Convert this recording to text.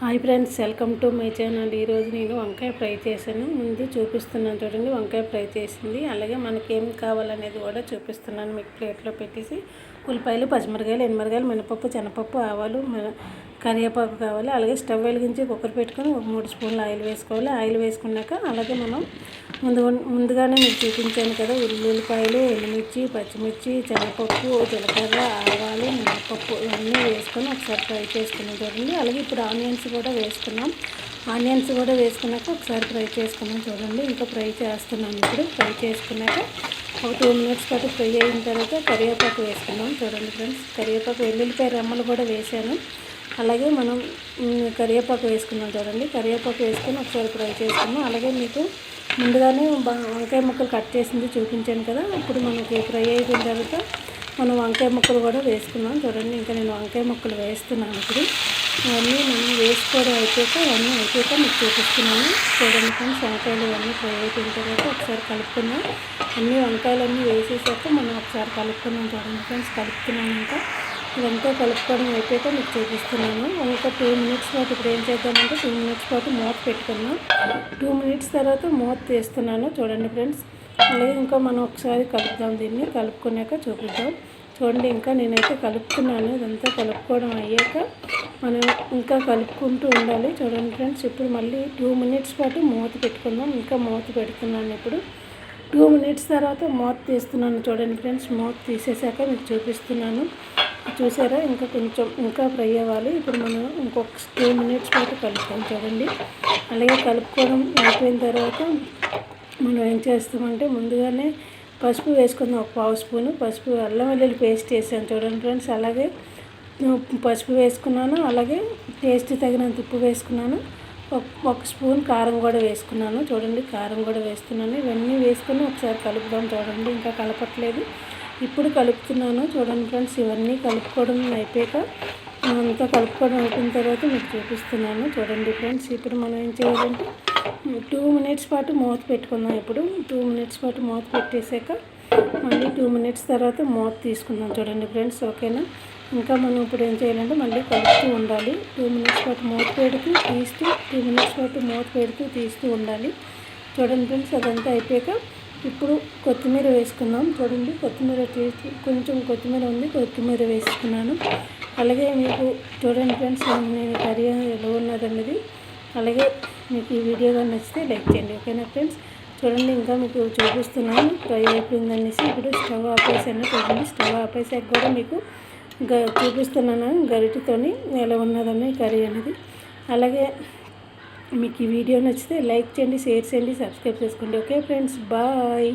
Hi friends welcome to my channel. ఈరోజు నేను వంకాయ ఫ్రై చేశాను. ముందు చూపిస్తున్నాను చూడండి వంకాయ ఫ్రై చేసింది. అలాగే మనకి ఏం కావాలనేది కూడా చూపిస్తున్నాను. మీకు ప్లేట్లో పెట్టేసి ఉల్లిపాయలు పచ్చిమిరకాయలు ఎనిమిరకాయలు మినపప్పు శనపప్పు ఆవాలు కరివేపాకు కావాలి అలాగే స్టవ్ వెలిగించి కుక్కర్ పెట్టుకొని ఒక మూడు స్పూన్లు ఆయిల్ వేసుకోవాలి. ఆయిల్ వేసుకున్నాక అలాగే మనం ముందు ముందుగానే మీకు చూపించాను కదా ఉల్లిపాయలు ఎండుమిర్చి పచ్చిమిర్చి శనగపప్పు జీలకర్ర ఆవాలు మినపప్పు ఇవన్నీ వేసుకొని ఒకసారి ఫ్రై చేసుకుని చూడండి. అలాగే ఇప్పుడు ఆనియన్స్ కూడా వేసుకున్నాం. ఆనియన్స్ కూడా వేసుకున్నాక ఒకసారి ఫ్రై చేసుకున్నాం చూడండి. ఇంకా ఫ్రై చేస్తున్నాం ఇప్పుడు. ఫ్రై చేసుకున్నాక ఒక టూ మినిట్స్ పాటు ఫ్రై అయిన తర్వాత కరివేపాకు వేసుకున్నాం చూడండి ఫ్రెండ్స్. కరివేపాకు వెల్లుల్లిపాయ రెమ్మలు కూడా వేసాను అలాగే మనం కరివేపాకు వేసుకున్నాం చూడండి. కరివేపాకు వేసుకొని ఒకసారి ఫ్రై చేసుకున్నాం. అలాగే మీకు ముందుగానే వంకాయ ముక్కలు కట్ చేసింది చూపించాను కదా. ఇప్పుడు మనకి ఫ్రై అయిపోయిన తర్వాత మనం వంకాయ ముక్కలు కూడా వేసుకున్నాం చూడండి. ఇంకా నేను వంకాయ ముక్కలు వేస్తున్నాను ఇప్పుడు. అవన్నీ మనం వేసుకోవడం అయిపోయాక ఇవన్నీ అయిపోయాక మీకు చూపిస్తున్నాను. చూడండి ఫ్రెండ్స్ వంకాయలు ఇవన్నీ ఫ్రై అయిపోయిన తర్వాత ఒకసారి కలుపుకున్నాం వంకాయలు వంకాయలన్నీ వేసేసాక మనం ఒకసారి కలుపుకున్నాం చూడండి ఫ్రెండ్స్. కలుపుకున్నాం ఇంకా. ఇదంతా కలుపుకోవడం అయిపోతే మీకు చూపిస్తున్నాను. ఇంకా టూ మినిట్స్ పాటు ఇప్పుడు ఏం చేద్దామంటే టూ మినిట్స్ పాటు మూత పెట్టుకున్నాం. టూ మినిట్స్ తర్వాత మూత తీస్తున్నాను చూడండి ఫ్రెండ్స్. అలాగే ఇంకా మనం ఒకసారి కలుపుదాం దీన్ని. కలుపుకున్నాక చూపిద్దాం. చూడండి ఇంకా నేనైతే కలుపుతున్నాను. ఇదంతా కలుపుకోవడం అయ్యాక మనం ఇంకా కలుపుకుంటూ ఉండాలి. చూడండి ఫ్రెండ్స్ ఇప్పుడు మళ్ళీ టూ మినిట్స్ పాటు మూత పెట్టుకుందాం. ఇంకా మూత పెడుతున్నాను ఇప్పుడు. టూ మినిట్స్ తర్వాత మూత తీస్తున్నాను. చూడండి ఫ్రెండ్స్ మూత తీసేసాక మీకు చూపిస్తున్నాను. చూసారా? ఇంకా కొంచెం ఇంకా ఫ్రై అవ్వాలి. ఇప్పుడు మనం ఇంకొక టూ మినిట్స్ పాటు కలుపుతాం చూడండి. అలాగే కలుపుకోవడం అయిపోయిన తర్వాత మనం ఏం చేస్తామంటే ముందుగానే పసుపు వేసుకుందాం ఒక పావు స్పూను పసుపు అల్లం వెల్లుల్లి పేస్ట్ వేసాను చూడండి ఫ్రెండ్స్. అలాగే పసుపు వేసుకున్నాను. అలాగే టేస్ట్ తగినంత ఉప్పు వేసుకున్నాను. ఒక స్పూన్ కారం కూడా వేసుకున్నాను. చూడండి కారం కూడా వేస్తున్నాను. ఇవన్నీ వేసుకొని ఒకసారి కలుపుదాం చూడండి. ఇంకా కలపట్లేదు. ఇప్పుడు కలుపుతున్నాను. చూడండి ఫ్రెండ్స్ ఇవన్నీ కలుపుకోవడం అయిపోయాక అంతా కలుపుకోవడం అయిపోయిన తర్వాత మీకు చూపిస్తున్నాను. చూడండి ఫ్రెండ్స్ ఇప్పుడు మనం ఏం చేయాలంటే టూ మినిట్స్ పాటు మూత పెట్టుకుందాం. ఇప్పుడు టూ మినిట్స్ పాటు మూత పెట్టేశాక మళ్ళీ టూ మినిట్స్ తర్వాత మూత తీసుకుందాం. చూడండి ఫ్రెండ్స్ ఓకేనా? ఇంకా మనం ఇప్పుడు ఏం చేయాలంటే మళ్ళీ కలుపుతూ ఉండాలి. టూ మినిట్స్ పాటు మూత పెడుతూ తీస్తూ టూ మినిట్స్ పాటు మూత పెడుతూ తీస్తూ ఉండాలి. చూడండి ఫ్రెండ్స్ అదంతా అయిపోయాక ఇప్పుడు కొత్తిమీర వేసుకుందాం. చూడండి కొత్తిమీర తీసి కొంచెం కొత్తిమీర ఉంది కొత్తిమీర వేసుకున్నాను. అలాగే మీకు చూడండి ఫ్రెండ్స్ నేను కర్రీ ఎలా ఉన్నదన్నది. అలాగే మీకు ఈ వీడియో కానీ నచ్చితే లైక్ చేయండి ఓకేనా ఫ్రెండ్స్? చూడండి ఇంకా మీకు చూపిస్తున్నాను ఫ్రై అయిపోయిందనేసి ఇప్పుడు స్టవ్ ఆపేసాను చూడండి స్టవ్ ఆపేసాక కూడా మీకు చూపిస్తున్నాను గరిటితోని ఎలా ఉన్నదని కర్రీ అనేది. అలాగే మీకు ఈ వీడియో నచ్చితే లైక్ చేయండి షేర్ చేయండి సబ్స్క్రైబ్ చేసుకోండి. Okay friends bye.